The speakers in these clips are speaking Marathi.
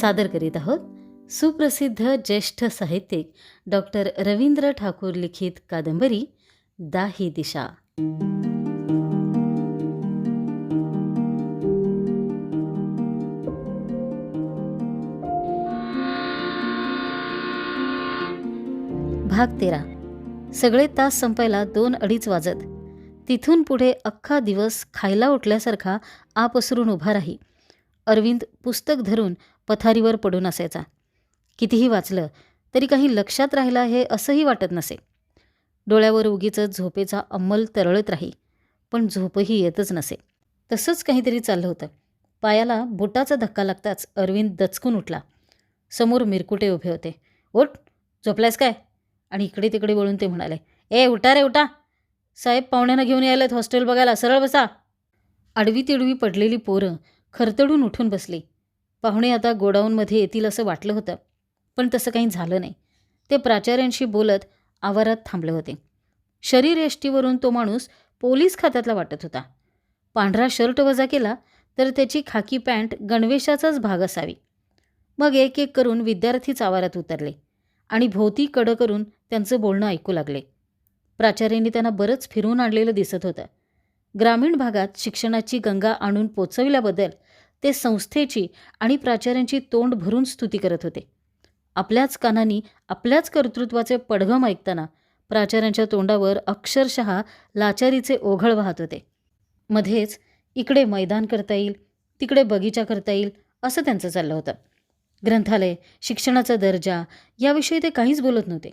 सादर करीत आहोत. सुप्रसिद्ध ज्येष्ठ साहित्यिक डॉक्टर रवींद्र ठाकूर लिखित कादंबरी दाही दिशा. भाग तेरा. सगळे तास संपायला दोन अडीच वाजत. तिथून पुढे अख्खा दिवस खायला उठल्यासारखा आपसरून उभा राही. अरविंद पुस्तक धरून पथारीवर पडून असायचा. कितीही वाचलं तरी काही लक्षात राहिलं आहे असंही वाटत नसे. डोळ्यावर उगीच झोपेचा अंमल तरळत राही पण झोपही येतच नसे. तसंच काहीतरी चाललं होतं. पायाला बोटाचा धक्का लागताच अरविंद दचकून उठला. समोर मिरकुटे उभे होते. ओट झोपलायस काय? आणि इकडे तिकडे वळून ते म्हणाले ए उठा रे उठा. साहेब पाहुण्यांना घेऊन यायलात हॉस्टेल बघायला सरळ बसा. आडवी तिडवी पडलेली पोरं खरतडून उठून बसली. पाहुणे आता गोडाऊनमध्ये येतील असं वाटलं होतं पण तसं काही झालं नाही. ते प्राचार्यांशी बोलत आवारात थांबले होते. शरीर एष्टीवरून तो माणूस पोलीस खात्यातला वाटत होता. पांढरा शर्ट वजा केला तर त्याची खाकी पॅन्ट गणवेशाचाच भाग असावी. मग एक एक करून विद्यार्थीच आवारात उतरले आणि भोवती कडं करून त्यांचं बोलणं ऐकू लागले. प्राचार्यांनी त्यांना बरंच फिरवून आणलेलं दिसत होतं. ग्रामीण भागात शिक्षणाची गंगा आणून पोचविल्याबद्दल ते संस्थेची आणि प्राचार्यांची तोंड भरून स्तुती करत होते. आपल्याच कानांनी आपल्याच कर्तृत्वाचे पडघम ऐकताना प्राचार्यांच्या तोंडावर अक्षरशः लाचारीचे ओघळ वाहत होते. मध्येच इकडे मैदान करता येईल तिकडे बगीचा करता येईल असं त्यांचं चाललं होतं. ग्रंथालय शिक्षणाचा दर्जा याविषयी ते काहीच बोलत नव्हते.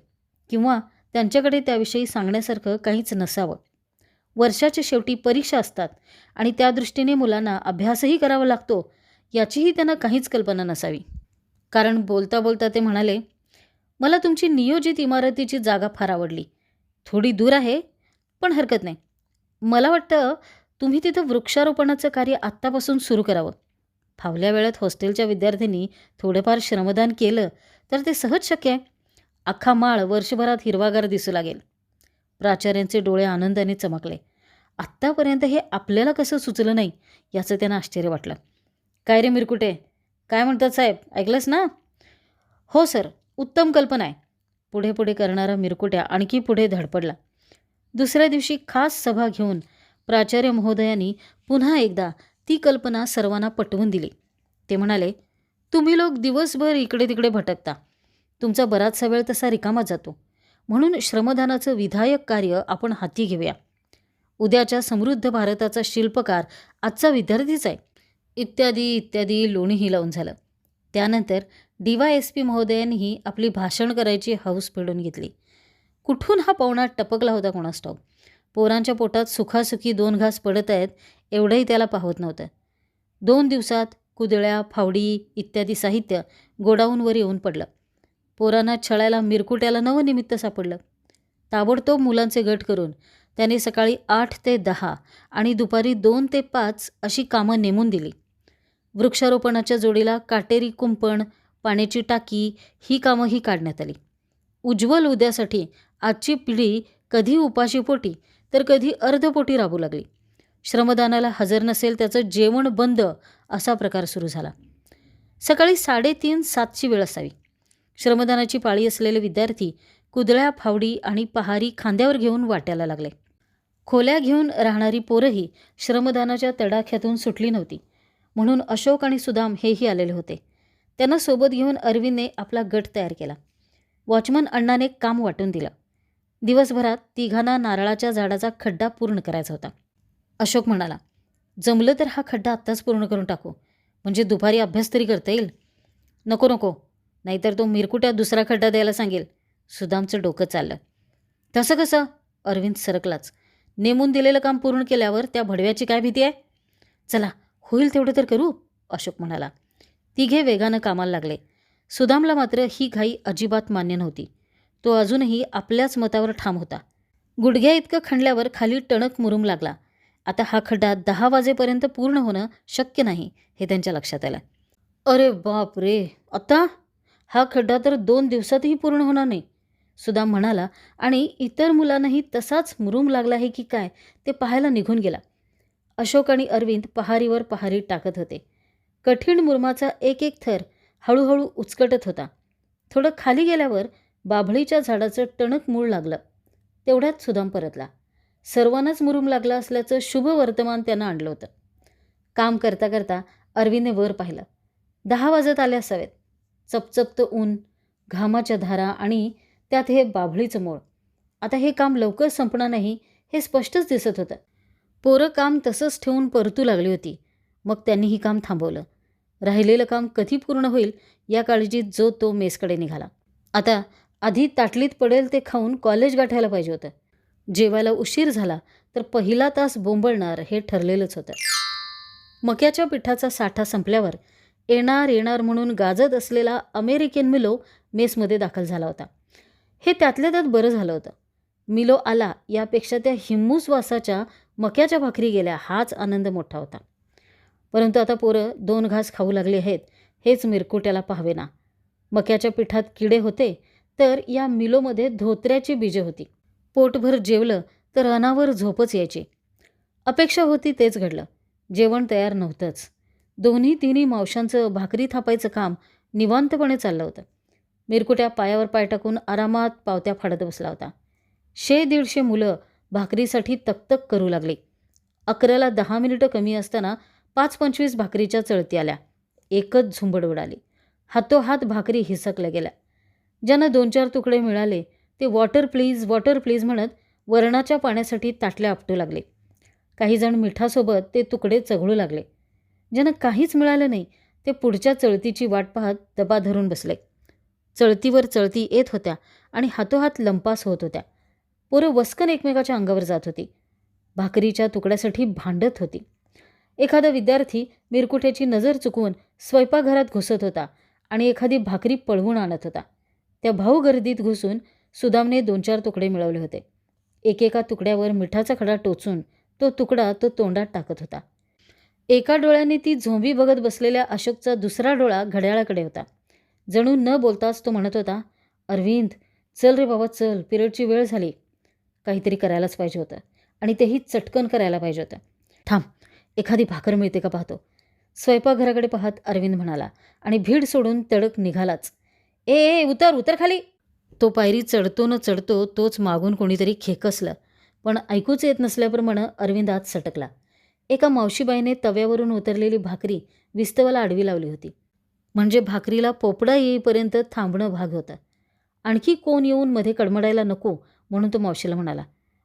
किंवा त्यांच्याकडे त्याविषयी सांगण्यासारखं काहीच नसावं. वर्षाच्या शेवटी परीक्षा असतात आणि त्या दृष्टीने मुलांना अभ्यासही करावा लागतो याचीही त्यांना काहीच कल्पना नसावी. कारण बोलता बोलता ते म्हणाले मला तुमची नियोजित इमारतीची जागा फार आवडली. थोडी दूर आहे पण हरकत नाही. मला वाटतं तुम्ही तिथं वृक्षारोपणाचं कार्य आत्तापासून सुरू करावं. फावल्या वेळात हॉस्टेलच्या विद्यार्थ्यांनी थोडेफार श्रमदान केलं तर ते सहज शक्य आहे. अख्खा माळ वर्षभरात हिरवागार दिसू लागेल. प्राचार्यांचे डोळे आनंदाने चमकले. आत्तापर्यंत हे आपल्याला कसं सुचलं नाही याचं त्यांना आश्चर्य वाटलं. काय रे मिरकुटे? काय म्हणतात साहेब? ऐकलंस ना? हो सर उत्तम कल्पना आहे. पुढे पुढे करणारा मिरकुट्या आणखी पुढे धडपडला. दुसऱ्या दिवशी खास सभा घेऊन प्राचार्य महोदयांनी पुन्हा एकदा ती कल्पना सर्वांना पटवून दिली. ते म्हणाले तुम्ही लोक दिवसभर इकडे तिकडे भटकता. तुमचा बराचसा वेळ तसा रिकामा जातो. म्हणून श्रमदानाचं विधायक कार्य आपण हाती घेऊया. उद्याच्या समृद्ध भारताचा शिल्पकार आजचा विद्यार्थीच आहे. इत्यादी इत्यादी लोणीही लावून झालं. त्यानंतर डी वाय एस पी महोदयांनीही आपली भाषण करायची हौस फेडून घेतली. कुठून हा पाहुणा टपकला होता कोणास ठाऊक? पोरांच्या पोटात सुखासुखी दोन घास पडत आहेत एवढंही त्याला पाहत नव्हतं. दोन दिवसात कुदळ्या फावडी इत्यादी साहित्य गोडाऊनवर येऊन पडलं. पोरांना छळायला मिरकुट्याला नवं निमित्त सापडलं. ताबडतोब मुलांचे गट करून त्याने सकाळी आठ ते दहा आणि दुपारी दोन ते पाच अशी कामं नेमून दिली. वृक्षारोपणाच्या जोडीला काटेरी कुंपण पाण्याची टाकी ही कामंही काढण्यात आली. उज्ज्वल उद्यासाठी आजची पिढी कधी उपाशीपोटी तर कधी अर्धपोटी राबू लागली. श्रमदानाला हजर नसेल त्याचं जेवण बंद असा प्रकार सुरू झाला. सकाळी साडेतीन सातची वेळ असावी. श्रमदानाची पाळी असलेले विद्यार्थी कुदळ्या फावडी आणि पहारी खांद्यावर घेऊन वाट्याला लागले. खोल्या घेऊन राहणारी पोरंही श्रमदानाच्या तडाख्यातून सुटली नव्हती. म्हणून अशोक आणि सुदाम हेही आलेले होते. त्यांना सोबत घेऊन अरविंदने आपला गट तयार केला. वॉचमन अण्णाने काम वाटून दिलं. दिवसभरात तिघांना नारळाच्या झाडाचा खड्डा पूर्ण करायचा होता. अशोक म्हणाला जमलं तर हा खड्डा आत्ताच पूर्ण करून टाकू. म्हणजे दुपारी अभ्यास तरी करता येईल? नको नको. नाहीतर तो मिरकुट्या दुसरा खड्डा द्यायला सांगेल. सुदामचं डोकं चाललं. तसं कसं? अरविंद सरकलाच. नेमून दिलेलं काम पूर्ण केल्यावर त्या भडव्याची काय भीती आहे? चला होईल तेवढं तर करू अशोक म्हणाला. तिघे वेगानं कामाला लागले. सुदामला मात्र ही घाई अजिबात मान्य नव्हती. तो अजूनही आपल्याच मतावर ठाम होता. गुडघ्या इतकं खणल्यावर खाली टणक मुरुम लागला. आता हा खड्डा दहा वाजेपर्यंत पूर्ण होणं शक्य नाही हे त्यांच्या लक्षात आलं. अरे बाप रे आता? हा खड्डा तर दोन दिवसातही पूर्ण होणार नाही. सुदाम म्हणाला आणि इतर मुलांनाही तसाच मुरूम लागला आहे की काय ते पाहायला निघून गेला. अशोक आणि अरविंद पहारीवर पहारी टाकत होते. कठीण मुरमाचा एक एक थर हळूहळू उचकटत होता. थोडं खाली गेल्यावर बाभळीच्या झाडाचं टणक मूळ लागलं. तेवढ्यात सुदाम परतला. सर्वांनाच मुरूम लागला असल्याचं शुभ वर्तमान त्यानं आणलं होतं. काम करता करता अरविंदने वर पाहिलं. दहा वाजत आले असावेत. चपचपत ऊन घामाच्या धारा आणि त्यात हे बाभळीचं मोळ. आता हे काम लवकर संपणार नाही हे स्पष्टच दिसत होतं. पोरं काम तसंच ठेवून परतू लागली होती. मग त्यांनी ही काम थांबवलं. राहिलेलं काम कधी पूर्ण होईल या काळजीत जो तो मेसकडे निघाला. आता आधी ताटलीत पडेल ते खाऊन कॉलेज गाठायला पाहिजे होतं. जेवायला उशीर झाला तर पहिला तास बोंबळणार हे ठरलेलंच होतं. मक्याच्या पिठाचा साठा संपल्यावर येणार येणार म्हणून गाजत असलेला अमेरिकन मिलो मेसमध्ये दाखल झाला होता. हे त्यातल्या त्यात बरं झालं होतं. मिलो आला यापेक्षा त्या हिम्मूस वासाच्या मक्याच्या भाकरी गेल्या हाच आनंद मोठा होता. परंतु आता पोरं दोन घास खाऊ लागले आहेत हेच मिरकुट्याला पाहावेना. मक्याच्या पिठात किडे होते तर या मिलोमध्ये धोत्र्याची बीजे होती. पोटभर जेवलं तर अनावर झोपच यायची. अपेक्षा होती तेच घडलं. जेवण तयार नव्हतंच. दोन्ही तिन्ही मावशांचं भाकरी थापायचं काम निवांतपणे चाललं होतं. मिरकुट्या पायावर पाय टाकून आरामात पावत्या फाडत बसला होता. शे दीडशे मुलं भाकरीसाठी तकतक करू लागली. अकराला दहा मिनिटं कमी असताना पाच पंचवीस भाकरीच्या चळती आल्या. एकच झुंबड उडाली. हातोहात भाकरी हिसकल्या गेल्या. ज्यांना दोन चार तुकडे मिळाले ते वॉटर प्लीज वॉटर प्लीज म्हणत वरणाच्या पाण्यासाठी ताटल्या आपटू लागले. काही जण मिठासोबत ते तुकडे चघळू लागले. ज्यांना काहीच मिळालं नाही ते पुढच्या चळतीची वाट पाहत दबा धरून बसले. चळतीवर चळती येत होत्या आणि हातोहात लंपास होत होत्या. पोरं वस्कन एकमेकाच्या अंगावर जात होती. भाकरीच्या तुकड्यासाठी भांडत होती. एखादा विद्यार्थी मिरकुट्याची नजर चुकवून स्वयंपाकघरात घुसत होता आणि एखादी भाकरी पळवून आणत होता. त्या भाऊ गर्दीत घुसून सुदामने दोन चार तुकडे मिळवले होते. एकेका तुकड्यावर मिठाचा खडा टोचून तो तुकडा तो तोंडात टाकत होता. एका डोळ्याने ती झोंबी बघत बसलेल्या अशोकचा दुसरा डोळा घड्याळाकडे होता. जणू न बोलताच तो म्हणत होता अरविंद चल रे बाबा चल पिरियडची वेळ झाली. काहीतरी करायलाच पाहिजे होतं आणि तेही चटकन करायला पाहिजे होतं. थांब एखादी भाकर मिळते का पाहतो. स्वयंपाकघराकडे पाहत अरविंद म्हणाला आणि भीड सोडून तडक निघालाच. ए ए उतर उतर खाली. तो पायरी चढतो न चढतो तोच मागून कोणीतरी खेकसलं. पण ऐकूच येत नसल्याप्रमाणे अरविंद आत सटकला. एका मावशीबाईने तव्यावरून उतरलेली भाकरी विस्तवाला आडवी लावली होती. म्हणजे भाकरीला पोपडा येईपर्यंत थांबणं भाग होतं. आणखी कोण येऊन मध्ये कडमडायला नको म्हणून तो मावशीला म्हणाला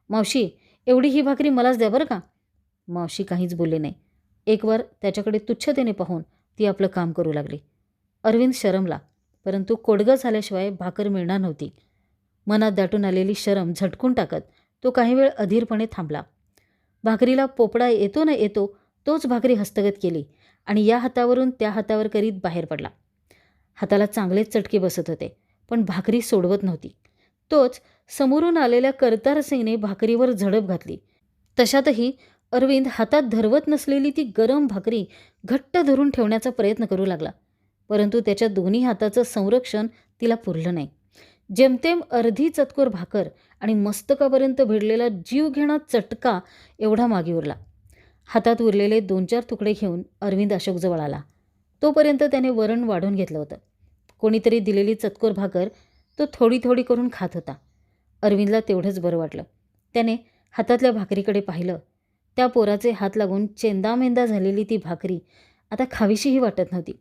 मावशी एवढी ही भाकरी मलाच द्या बरं का? मावशी काहीच बोलली नाही. एकवार त्याच्याकडे तुच्छतेने पाहून ती आपलं काम करू लागली. अरविंद शरमला परंतु कोडगं झाल्याशिवाय भाकर मिळणार नव्हती. मनात दाटून आलेली शरम झटकून टाकत तो काही वेळ अधीरपणे थांबला. भाकरीला पोपडा येतो न येतो तोच भाकरी हस्तगत केली आणि या हातावरून त्या हातावर करीत बाहेर पडला. हाताला चांगलेच चटके बसत होते पण भाकरी सोडवत नव्हती. तोच समोरून आलेल्या करतार सिंगने भाकरीवर झडप घातली. तशातही अरविंद हातात धरवत नसलेली ती गरम भाकरी घट्ट धरून ठेवण्याचा प्रयत्न करू लागला परंतु त्याच्या दोन्ही हाताचं संरक्षण तिला पुरलं नाही. जेमतेम अर्धी चतकोर भाकर आणि मस्तकापर्यंत भिडलेला जीवघेणा चटका एवढा मागे उरला. हातात उरलेले दोन चार तुकडे घेऊन अरविंद अशोकजवळ आला. तोपर्यंत त्याने वरण वाढून घेतलं होतं. कोणीतरी दिलेली चतकोर भाकर तो थोडी थोडी करून खात होता. अरविंदला तेवढंच बरं वाटलं. त्याने हातातल्या भाकरीकडे पाहिलं. त्या पोराचे हात लागून चेंदामेंदा झालेली ती भाकरी आता खावीशीही वाटत नव्हती.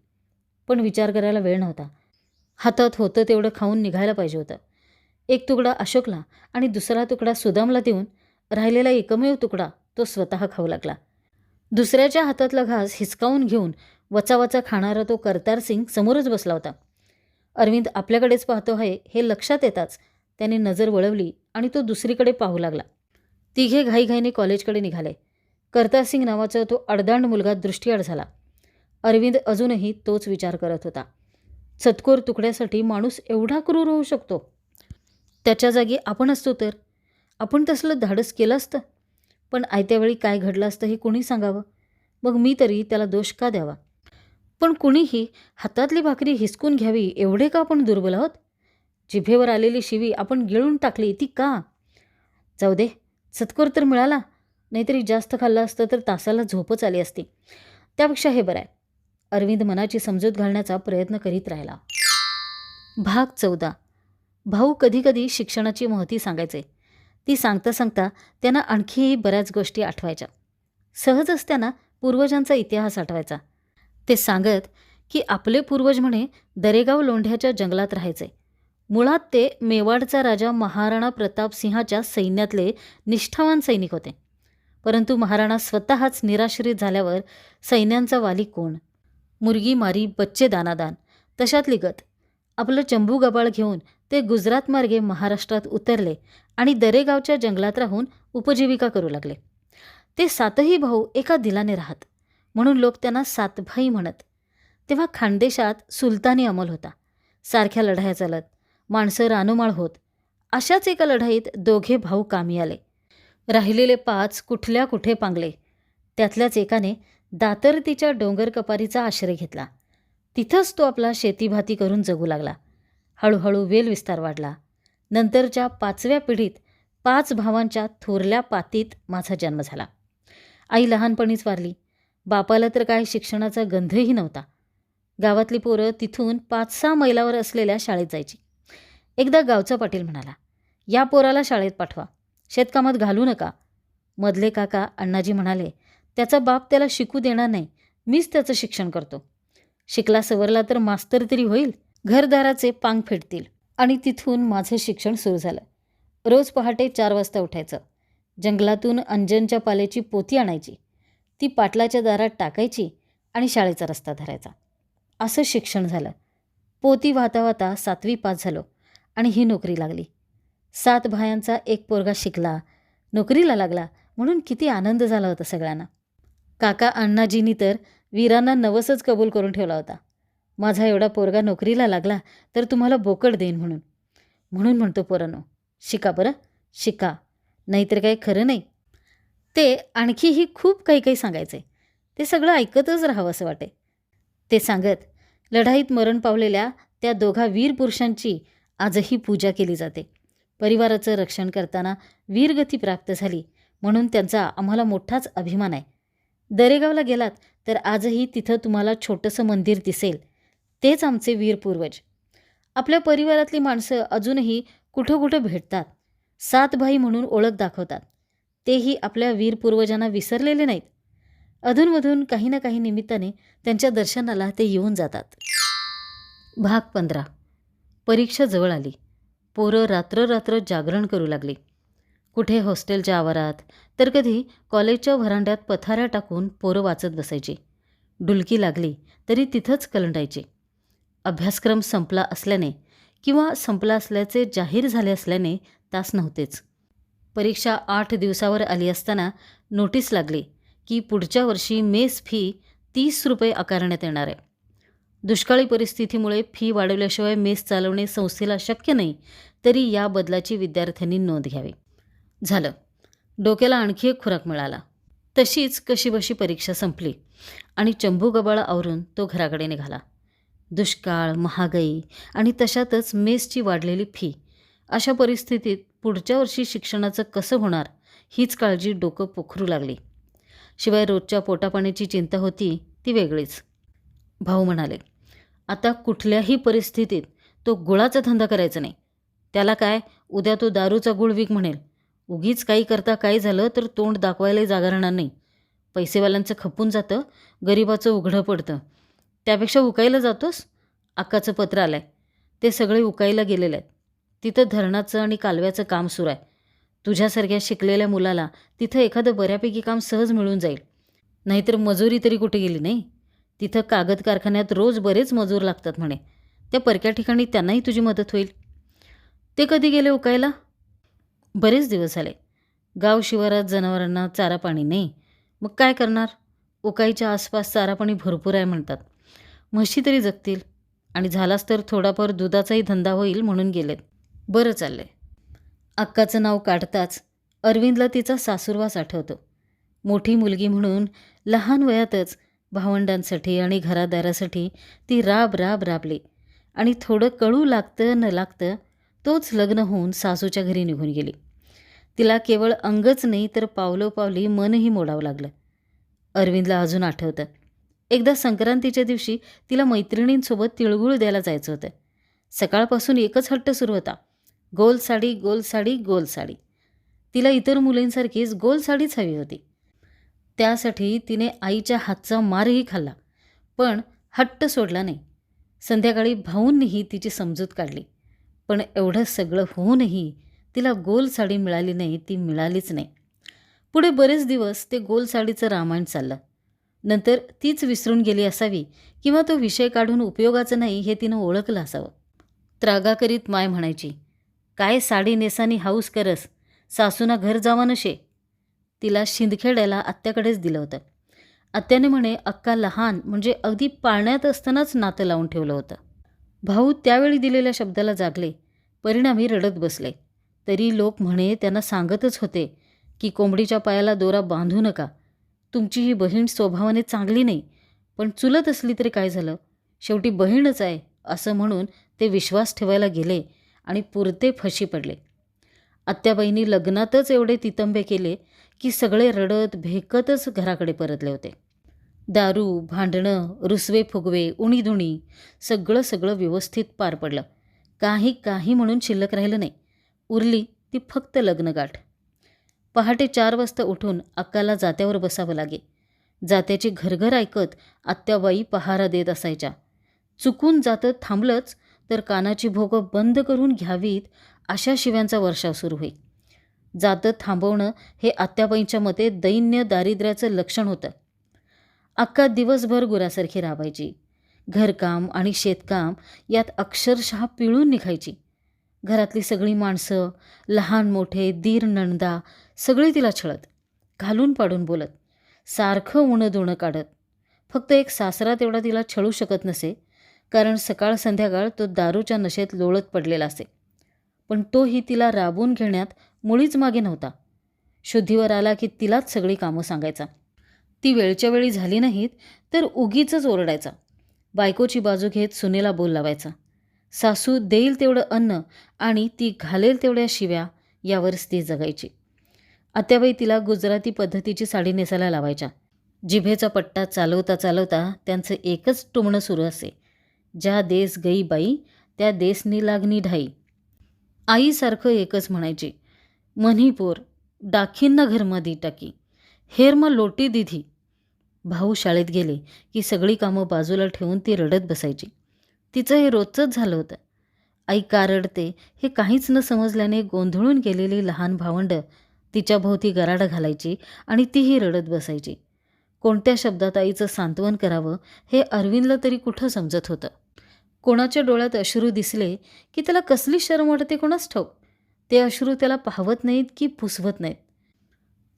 पण विचार करायला वेळ नव्हता. हातात होतं तेवढं खाऊन निघायला पाहिजे होतं. एक तुकडा अशोकला आणि दुसरा तुकडा सुदामला देऊन राहिलेला एकमेव तुकडा तो स्वतः खाऊ लागला. दुसऱ्याच्या हातातला घास हिसकावून घेऊन वचावचा खाणारा तो करतार सिंग समोरच बसला होता. अरविंद आपल्याकडेच पाहतो आहे हे लक्षात येताच त्याने नजर वळवली आणि तो दुसरीकडे पाहू लागला. तिघे घाईघाईने कॉलेजकडे निघाले. करतार सिंग नावाचा तो अडदांड मुलगा दृष्टीआड झाला. अरविंद अजूनही तोच विचार करत होता. सत्कोर तुकड्यासाठी माणूस एवढा क्रूर होऊ शकतो? त्याच्या जागी आपण असतो तर? आपण तसलं धाडस केलं असतं? पण आयत्यावेळी काय घडलं असतं हे कुणी सांगावं? मग मी तरी त्याला दोष का द्यावा? पण कुणीही हातातली भाकरी हिसकून घ्यावी एवढे का आपण दुर्बल आहोत? जिभेवर आलेली शिवी आपण गिळून टाकली ती का? जाऊ दे सत्कोर तर मिळाला नाहीतरी जास्त खाल्लं असतं तर तासाला झोपच आली असती. त्यापेक्षा हे बरं आहे. अरविंद मनाची समजूत घालण्याचा प्रयत्न करीत राहिला. भाग चौदा. भाऊ कधीकधी शिक्षणाची महती सांगायचे. ती सांगता सांगता त्यांना आणखीही बऱ्याच गोष्टी आठवायच्या. सहजच त्यांना पूर्वजांचा इतिहास आठवायचा. ते सांगत की आपले पूर्वज म्हणे दरेगाव लोंढ्याच्या जंगलात राहायचे. मुळात ते मेवाडचा राजा महाराणा प्रताप सिंहाच्या सैन्यातले निष्ठावान सैनिक होते. परंतु महाराणा स्वतःच निराश्रित झाल्यावर सैन्यांचा वाली कोण? मुर्गी मारी बच्चे दानादान. तशातली गत आपलं चंबू गबाळ घेऊन ते गुजरात मार्गे महाराष्ट्रात उतरले आणि दरेगावच्या जंगलात राहून उपजीविका करू लागले. ते सातही भाऊ एका दिलाने राहत. म्हणून लोक त्यांना सातभाई म्हणत. तेव्हा खानदेशात सुलतानी अमल होता. सारख्या लढाया चालत. माणसं रानोमाळ होत. अशाच एका लढाईत दोघे भाऊ कामी आले. राहिलेले पाच कुठल्या कुठे पांगले. त्यातल्याच एकाने दातरतीच्या डोंगर कपारीचा आश्रय घेतला. तिथंच तो आपला शेतीभाती करून जगू लागला. हळूहळू वेलविस्तार वाढला. नंतरच्या पाचव्या पिढीत पाच भावांच्या थोरल्या पातीत माझा जन्म झाला. आई लहानपणीच वारली. बापाला तर काय शिक्षणाचा गंधही नव्हता. गावातली पोरं तिथून पाच सहा मैलावर असलेल्या शाळेत जायची. एकदा गावचा पाटील म्हणाला या पोराला शाळेत पाठवा. शेतकामात घालू नका. मधले काका अण्णाजी म्हणाले त्याचा बाप त्याला शिकू देणार नाही. मीच त्याचं शिक्षण करतो. शिकला सवरला तर मास्तर तरी होईल. घरदाराचे पांग फेडतील. आणि तिथून माझं शिक्षण सुरू झालं. रोज पहाटे चार वाजता उठायचं. जंगलातून अंजनच्या पाल्याची पोती आणायची. ती पाटलाच्या दारात टाकायची आणि शाळेचा रस्ता धरायचा. असं शिक्षण झालं. पोती वाहता वाहता सातवी पास झालो आणि ही नोकरी लागली. सात भायांचा एक पोरगा शिकला. नोकरीला लागला. म्हणून किती आनंद झाला होता सगळ्यांना. काका अण्णाजींनी तर वीरांना नवसच कबूल करून ठेवला होता. माझा एवढा पोरगा नोकरीला लागला तर तुम्हाला बोकड देईन म्हणून. म्हणून म्हणतो पोरानो शिका बरं शिका. नाहीतर काही खरं नाही. ते आणखीही खूप काही काही सांगायचे. ते सगळं ऐकतच राहावं असं वाटे. ते सांगत लढाईत मरण पावलेल्या त्या दोघा वीर पुरुषांची आजही पूजा केली जाते. परिवाराचं रक्षण करताना वीरगती प्राप्त झाली म्हणून त्यांचा आम्हाला मोठाच अभिमान आहे. दरेगावला गेलात तर आजही तिथं तुम्हाला छोटंसं मंदिर दिसेल. तेच आमचे वीर पूर्वज. आपल्या परिवारातली माणसं अजूनही कुठं कुठं भेटतात? सात भाई म्हणून ओळख दाखवतात. तेही आपल्या वीर पूर्वजांना विसरलेले नाहीत. अधूनमधून काही ना काही निमित्ताने त्यांच्या दर्शनाला ते येऊन जातात. भाग पंधरा. परीक्षा जवळ आली. पोरं रात्र रात्र जागरण करू लागली. कुठे हॉस्टेलच्या आवारात? तर कधी कॉलेजच्या व्हरांड्यात पथाऱ्या टाकून पोरं वाचत बसायची. डुलकी लागली तरी तिथंच कलंडायची. अभ्यासक्रम संपला असल्याने किंवा संपला असल्याचे जाहीर झाले असल्याने तास नव्हतेच. परीक्षा आठ दिवसावर आली असताना नोटीस लागली की पुढच्या वर्षी मेस फी तीस रुपये आकारण्यात येणार आहे. दुष्काळी परिस्थितीमुळे फी वाढवल्याशिवाय मेस चालवणे संस्थेला शक्य नाही तरी या बदलाची विद्यार्थ्यांनी नोंद घ्यावी. झालं. डोक्याला आणखी एक खुराक मिळाला. तशीच कशीबशी परीक्षा संपली आणि चंबू गबाळ आवरून तो घराकडे निघाला. दुष्काळ महागाई आणि तशातच मेसची वाढलेली फी. अशा परिस्थितीत पुढच्या वर्षी शिक्षणाचं कसं होणार हीच काळजी डोकं पोखरू लागली. शिवाय रोजच्या पोटापाण्याची चिंता होती ती वेगळीच. भाऊ म्हणाले आता कुठल्याही परिस्थितीत तो गुळाचा धंदा करायचा नाही. त्याला काय उद्या तो दारूचा गुळ विक म्हणेल. उगीच काही करता काय झालं तर तोंड दाखवायलाही जागा राहणार नाही. पैसेवाल्यांचं खपून जातं गरिबाचं उघडं पडतं. त्यापेक्षा उकायला जातोस? अक्काचं पत्र आलं आहे ते सगळे उकायला गेलेले आहेत. तिथं धरणाचं आणि कालव्याचं काम सुरू आहे. तुझ्यासारख्या शिकलेल्या मुलाला तिथं एखादं बऱ्यापैकी काम सहज मिळून जाईल. नाहीतर मजुरी तरी कुठे गेली नाही? तिथं कागद कारखान्यात रोज बरेच मजूर लागतात म्हणे. त्या परक्या ठिकाणी त्यांनाही तुझी मदत होईल. ते कधी गेले उकायला? बरेच दिवस झाले. गाव शिवारात जनावरांना चारा पाणी नाही. मग काय करणार? उकाईच्या आसपास चारा पाणी भरपूर आहे म्हणतात. म्हशी तरी जगतील. आणि झालाच तर थोडाफार दुधाचाही धंदा होईल म्हणून गेलेत. बरं चाललंय. अक्काचं नाव काढताच अरविंदला तिचा सासूरवास आठवतो. मोठी मुलगी म्हणून लहान वयातच भावंडांसाठी आणि घरादारासाठी ती राब राब राबली. आणि थोडं कळू लागतं न लागतं तोच लग्न होऊन सासूच्या घरी निघून गेली. तिला केवळ अंगच नाही तर पावलोपावली मनही मोडावं लागलं. अरविंदला अजून आठवतं. एकदा संक्रांतीच्या दिवशी तिला मैत्रिणींसोबत तिळगुळ द्यायला जायचं होतं. सकाळपासून एकच हट्ट सुरू होता. गोल साडी गोल साडी गोल साडी. तिला इतर मुलींसारखीच गोल साडीच हवी होती. त्यासाठी तिने आईच्या हातचा मारही खाल्ला पण हट्ट सोडला नाही. संध्याकाळी भाऊंनीही तिची समजूत काढली. पण एवढं सगळं होऊनही तिला गोल साडी मिळाली नाही ती मिळालीच नाही. पुढे बरेच दिवस ते गोल साडीचं रामायण चाललं. नंतर तीच विसरून गेली असावी किंवा तो विषय काढून उपयोगाचं नाही हे तिनं ओळखलं असावं. त्रागा करीत माय म्हणायची काय साडी नेसानी हाऊस करस? सासूना घर जावा नशे? तिला शिंदखेड्याला आत्याकडेच दिलं होतं. आत्याने म्हणे अक्का लहान म्हणजे अगदी पाळण्यात असतानाच नातं लावून ठेवलं होतं. भाऊ त्यावेळी दिलेल्या शब्दाला जागले. परिणामी रडत बसले. तरी लोक म्हणे त्यांना सांगतच होते की कोंबडीच्या पायाला दोरा बांधू नका. तुमची ही बहीण स्वभावाने चांगली नाही. पण चुलत असली तरी काय झालं? शेवटी बहीणच आहे असं म्हणून ते विश्वास ठेवायला गेले आणि पुरते फशी पडले. आत्याबाईंनी लग्नातच एवढे तितंबे केले की सगळे रडत भेकतच घराकडे परतले होते. दारू भांडणं रुसवे फुगवे उणीधुणी सगळं सगळं व्यवस्थित पार पडलं. काही काही म्हणून शिल्लक राहिलं नाही. उरली ती फक्त लग्नगाठ. पहाटे चार वाजता उठून अक्काला जात्यावर बसावं लागे. जात्याची घरघर ऐकत आत्याबाई पहारा देत असायच्या. चुकून जातं थांबलंच तर कानाची भोगं बंद करून घ्यावीत अशा शिव्यांचा वर्षाव सुरू होई जातं थांबवणं हे आत्याबाईंच्या मते दैन्य दारिद्र्याचं लक्षण होतं. अक्का दिवसभर गुरासारखी राबायची. घरकाम आणि शेतकाम यात अक्षरशः पिळून निघायची. घरातली सगळी माणसं लहान मोठे दीर नणदा सगळी तिला छळत घालून पाडून बोलत सारखं उणं धुणं काढत. फक्त एक सासरा तेवढा तिला छळू शकत नसे कारण सकाळ संध्याकाळ तो दारूच्या नशेत लोळत पडलेला असे. पण तोही तिला राबून घेण्यात मुळीच मागे नव्हता. शुद्धीवर आला की तिलाच सगळी कामं सांगायचा. ती वेळच्या वेळी झाली नाहीत तर उगीच ओरडायचा. बायकोची बाजू घेत सुनेला बोल लावायचा. सासू देईल तेवढं अन्न आणि ती घालेल तेवढ्या शिव्या यावरच ती जगायची. आत्याबाई तिला गुजराती पद्धतीची साडी नेसायला लावायच्या. जिभेचा पट्टा चालवता चालवता त्यांचं एकच टुमणं सुरू असे. ज्या देस गई बाई त्या देसनी लागणी ढाई. आईसारखं एकच म्हणायची. मणिपूर डाखींना घरमधी टाकी. हेरमा लोटी दिधी. भाऊ शाळेत गेले की सगळी कामं बाजूला ठेवून ती रडत बसायची. तिचं हे रोजचंच झालं होतं. आई का रडते हे काहीच न समजल्याने गोंधळून गेलेली लहान भावंडं तिच्या भोवती गराडं घालायची आणि तीही रडत बसायची. कोणत्या शब्दात आईचं सांत्वन करावं हे अरविंदला तरी कुठं समजत होतं? कोणाच्या डोळ्यात अश्रू दिसले की त्याला कसली शरम वाटते कोणाच ठाऊक? ते अश्रू त्याला पाहवत नाहीत की पुसवत नाहीत.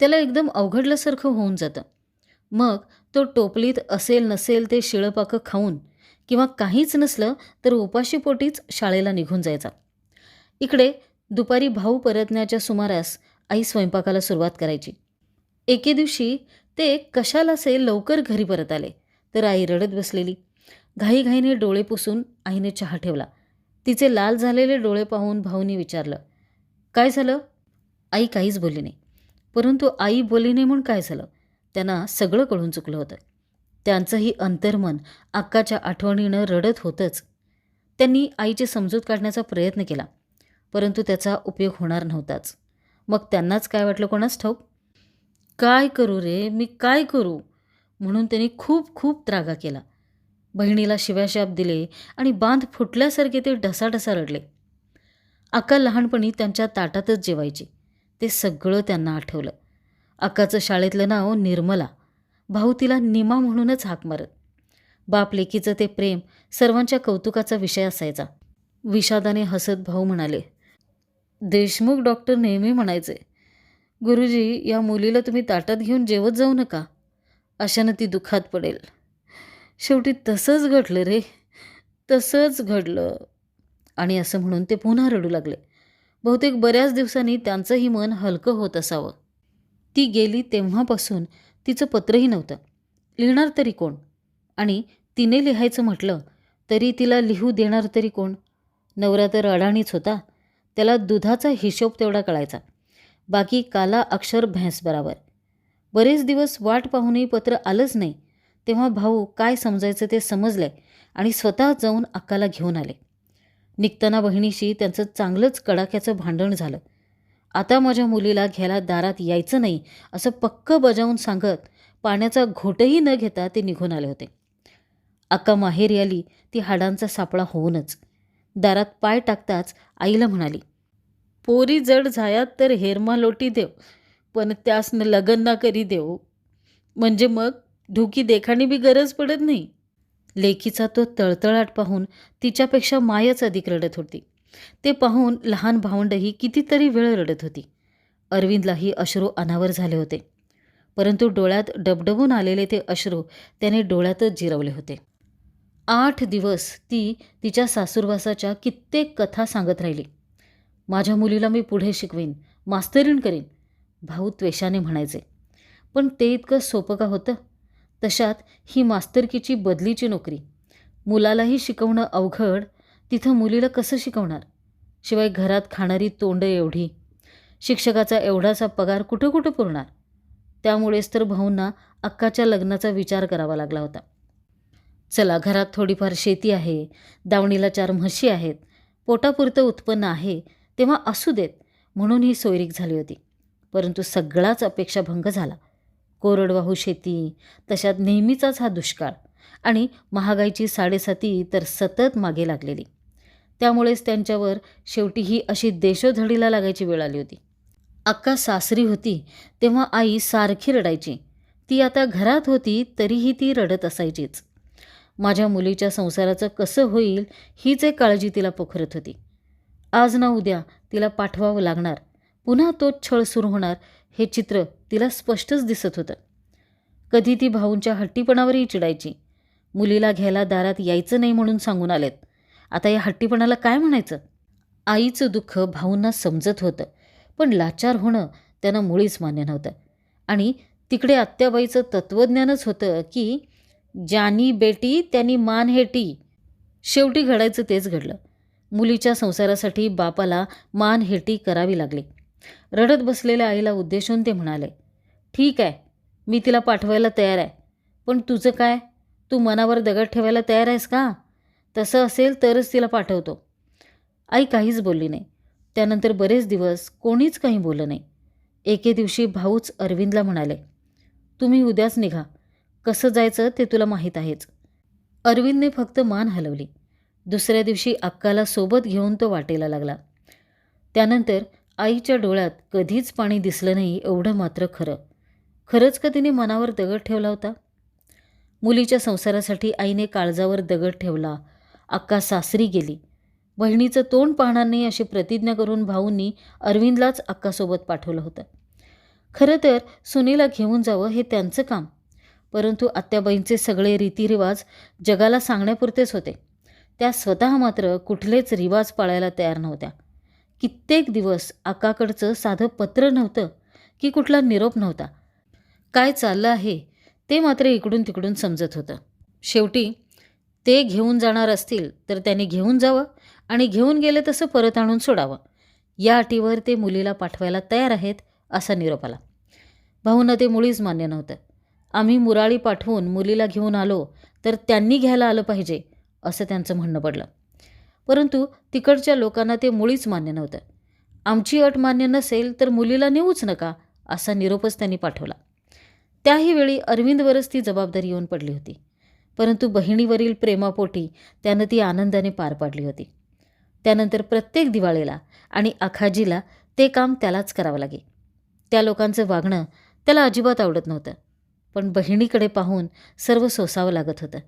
त्याला एकदम अवघडल्यासारखं होऊन जातं. मग तो टोपलीत असेल नसेल ते शिळपाकं खाऊन किंवा काहीच नसलं तर उपाशीपोटीच शाळेला निघून जायचा. इकडे दुपारी भाऊ परतण्याच्या सुमारास आई स्वयंपाकाला सुरुवात करायची. एके दिवशी ते कशाला से लवकर घरी परत आले तर आई रडत बसलेली. घाईघाईने डोळे पुसून आईने चहा ठेवला. तिचे लाल झालेले डोळे पाहून भाऊनी विचारलं काय झालं? आई काहीच बोलली नाही. परंतु आई बोली नाही म्हणून काय झालं? त्यांना सगळं कळून चुकलं होतं. त्यांचंही अंतर्मन अक्काच्या आठवणीनं रडत होतंच. त्यांनी आईची समजूत काढण्याचा प्रयत्न केला परंतु त्याचा उपयोग होणार नव्हताच. मग त्यांनाच काय वाटलं कोणाच ठाऊक? काय करू रे? मी काय करू? म्हणून त्यांनी खूप खूप त्रागा केला. बहिणीला शिव्याशाप दिले आणि बांध फुटल्यासारखे ते ढसाढसा रडले. अक्का लहानपणी त्यांच्या ताटातच जेवायची. ते सगळं त्यांना आठवलं. अक्काचं शाळेतलं नाव निर्मला. भाऊ तिला निमा म्हणूनच हाक मारत. बाप लेकीचं ते प्रेम सर्वांच्या कौतुकाचा विषय असायचा. विषादाने हसत भाऊ म्हणाले देशमुख डॉक्टर नेहमी म्हणायचे गुरुजी या मुलीला तुम्ही ताटात घेऊन जेवत जाऊ नका. अशानं ती दुःखात पडेल. शेवटी तसंच घडलं रे. तसंच घडलं. आणि असं म्हणून ते पुन्हा रडू लागले. बहुतेक बऱ्याच दिवसांनी त्यांचंही मन हलकं होत असावं. ती गेली तेव्हापासून तिचं पत्रही नव्हतं. लिहिणार तरी कोण? आणि तिने लिहायचं म्हटलं तरी तिला लिहू देणार तरी कोण? नवरा तर अडाणीच होता. त्याला दुधाचा हिशोब तेवढा कळायचा. बाकी काला अक्षर भैंस बराबर. बरेच दिवस वाट पाहूनही पत्र आलंच नाही. तेव्हा भाऊ काय समजायचं ते समजले आणि स्वतः जाऊन अक्काला घेऊन आले. निघताना बहिणीशी त्यांचं चांगलंच कडाक्याचं भांडण झालं. आता माझ्या मुलीला घ्यायला दारात यायचं नाही असं पक्क बजावून सांगत पाण्याचा घोटही न घेता ते निघून आले होते. अक्का माहेरी आली ती हाडांचा सापळा होऊनच. दारात पाय टाकताच आईला म्हणाली पोरी जड झायात तर हेरमा लोटी देव पण त्यासनं लगन ना करी देव. म्हणजे मग ढुकी देखाणी बी गरज पडत नाही. लेकीचा तो तळतळाट पाहून तिच्यापेक्षा मायच अधिक रडत होती. ते पाहून लहान भावंडही कितीतरी वेळ रडत होती. अरविंदलाही अश्रू अनावर झाले होते. परंतु डोळ्यात डबडबून आलेले ते अश्रू त्याने डोळ्यातच जिरवले होते. आठ दिवस ती तिच्या सासूरवासाच्या कित्येक कथा सांगत राहिली. माझ्या मुलीला मी पुढे शिकवीन मास्तरीण करीन भाऊ त्वेषाने म्हणायचे. पण ते इतकं सोपं का होतं? तशात ही मास्तरकीची बदलीची नोकरी. मुलालाही शिकवणं अवघड तिथं मुलीला कसं शिकवणार? शिवाय घरात खाणारी तोंड एवढी शिक्षकाचा एवढासा पगार कुठं कुठं पुरणार? त्यामुळेच तर भाऊंना अक्काच्या लग्नाचा विचार करावा लागला होता. चला घरात थोडीफार शेती आहे दावणीला चार म्हशी आहेत पोटापुरतं उत्पन्न आहे तेव्हा असू देत म्हणून ही सोयरीक झाली होती. परंतु सगळाच अपेक्षाभंग झाला. कोरडवाहू शेती तशात नेहमीचाच हा दुष्काळ. आणि महागाईची साडेसाती तर सतत मागे लागलेली. त्यामुळेच त्यांच्यावर शेवटी ही अशी देशोधडीला लागायची वेळ आली होती. अक्का सासरी होती तेव्हा आई सारखी रडायची. ती आता घरात होती तरीही ती रडत असायचीच. माझ्या मुलीच्या संसाराचं कसं होईल हीच एक काळजी तिला पोखरत होती. आज ना उद्या तिला पाठवावं लागणार. पुन्हा तो छळ सुरू होणार हे चित्र तिला स्पष्टच दिसत होतं. कधी ती भाऊंच्या हट्टीपणावरही चिडायची. मुलीला घ्यायला दारात यायचं नाही म्हणून सांगून आलेत. आता या हट्टीपणाला काय म्हणायचं? आईचं दुःख भाऊंना समजत होतं पण लाचार होणं त्यांना मुळीच मान्य नव्हतं. आणि तिकडे आत्याबाईचं तत्त्वज्ञानच होतं की ज्यानी बेटी त्यांनी मान हेटी शेवटी घडायचं तेच घडलं. मुलीच्या संसारासाठी बापाला मान हेटी करावी लागली. रडत बसलेल्या आईला उद्देशून ते म्हणाले ठीक आहे मी तिला पाठवायला तयार आहे. पण तुझं काय? तू मनावर दगड ठेवायला तयार आहेस का? तसं असेल तरच तिला पाठवतो. आई काहीच बोलली नाही. त्यानंतर बरेच दिवस कोणीच काही बोललं नाही. एके दिवशी भाऊच अरविंदला म्हणाले तुम्ही उद्याच निघा. कसं जायचं ते तुला माहीत आहेच. अरविंदने फक्त मान हलवली. दुसऱ्या दिवशी अक्काला सोबत घेऊन तो वाटेला लागला. त्यानंतर आईच्या डोळ्यात कधीच पाणी दिसलं नाही एवढं मात्र खरं. खरंच का तिने मनावर दगड ठेवला होता? मुलीच्या संसारासाठी आईने काळजावर दगड ठेवला. अक्का सासरी गेली. बहिणीचं तोंड पाहणार नाही अशी प्रतिज्ञा करून भाऊंनी अरविंदलाच अक्कासोबत पाठवलं होतं. खरं तर सुनीला घेऊन जावं हे त्यांचं काम. परंतु आत्याबाईंचे सगळे रीतिरिवाज जगाला सांगण्यापुरतेच होते. त्या स्वतः मात्र कुठलेच रिवाज पाळायला तयार नव्हत्या. कित्येक दिवस आकाकडचं साधं पत्र नव्हतं की कुठला निरोप नव्हता. काय चाललं आहे ते मात्र इकडून तिकडून समजत होतं. शेवटी ते घेऊन जाणार असतील तर त्यांनी घेऊन जावं आणि घेऊन गेले तसं परत आणून सोडावं. या अटीवर ते मुलीला पाठवायला तयार आहेत असा निरोप आला. भाऊंना ते मुळीच मान्य नव्हतं. आम्ही मुराळी पाठवून मुलीला घेऊन आलो तर त्यांनी घ्यायला आलं पाहिजे असं त्यांचं म्हणणं पडलं. परंतु तिकडच्या लोकांना ते मुळीच मान्य नव्हतं. आमची अट मान्य नसेल तर मुलीला नेऊच नका असा निरोपच त्यांनी पाठवला. त्याही वेळी अरविंदवरच ती जबाबदारी येऊन पडली होती. परंतु बहिणीवरील प्रेमापोटी त्यानं ती आनंदाने पार पाडली होती. त्यानंतर प्रत्येक दिवाळीला आणि आखाजीला ते काम त्यालाच करावं लागे. त्या लोकांचं वागणं त्याला अजिबात आवडत नव्हतं. पण बहिणीकडे पाहून सर्व सोसावं लागत होतं.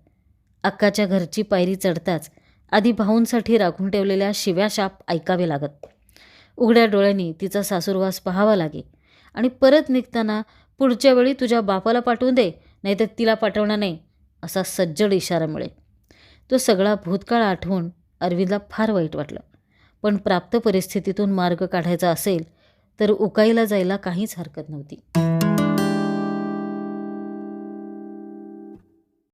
अक्काच्या घरची पायरी चढताच आधी भाऊंसाठी राखून ठेवलेल्या शिव्या शाप ऐकावे लागत. उघड्या डोळ्यांनी तिचा सासूरवास पाहावा लागे आणि परत निघताना पुढच्या वेळी तुझ्या बापाला पाठवून दे नाहीतर तिला पाठवणार नाही असा सज्जड इशारा मिळे तो सगळा भूतकाळ आठवून अरविंदला फार वाईट वाटलं. पण प्राप्त परिस्थितीतून मार्ग काढायचा असेल तर उकाईला जायला काहीच हरकत नव्हती.